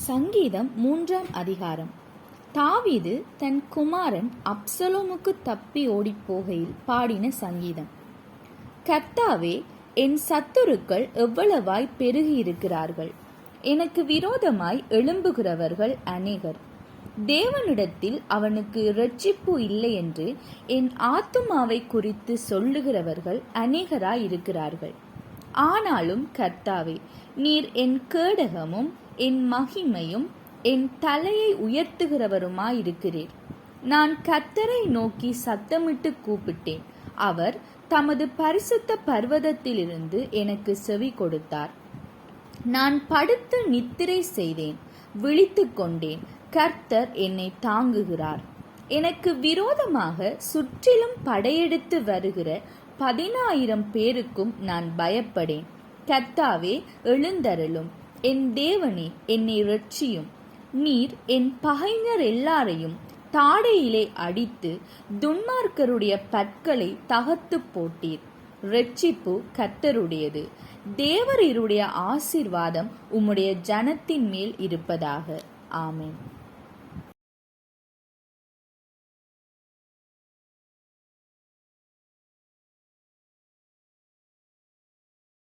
சங்கீதம் மூன்றாம் அதிகாரம். தாவீது தன் குமாரன் அப்சலோமுக்கு தப்பி ஓடிப் போகையில் பாடின சங்கீதம். கர்த்தாவே என் சத்துருக்கள் எவ்வளவாய் பெருகியிருக்கிறார்கள். எனக்கு விரோதமாய் எழும்புகிறவர்கள் அநேகர். தேவனிடத்தில் அவனுக்கு இரட்சிப்பு இல்லை என்று என் ஆத்துமாவை குறித்து சொல்லுகிறவர்கள் அநேகராயிருக்கிறார்கள். ஆனாலும் கர்த்தாவே நீர் என் கேடகமும் என் மகிமையும் என் தலையை உயர்த்துகிறவருமாயிருக்கிறீர். நான் கர்த்தரை நோக்கி சத்தமிட்டு கூப்பிட்டேன். அவர் தமது பரிசுத்த பர்வதத்திலிருந்து எனக்கு செவி கொடுத்தார். நான் படுத்து நித்திரை செய்தேன். விழித்து கொண்டேன். கர்த்தர் என்னை தாங்குகிறார். எனக்கு விரோதமாக சுற்றிலும் படையெடுத்து வருகிற பதினாயிரம் பேருக்கும் நான் பயப்படேன். கர்த்தாவே எழுந்தருளும். என் தேவனே என்னை ரட்சியும் நீர் என் பகைஞர் எல்லாரையும் தாடையிலே அடித்து துன்மார்க்கருடைய பற்களை தகர்த்து போட்டீர். ரட்சிப்பு கர்த்தருடையது. தேவரீருடைய ஆசீர்வாதம் உம்முடைய ஜனத்தின் மேல் இருப்பதாக. ஆமேன்.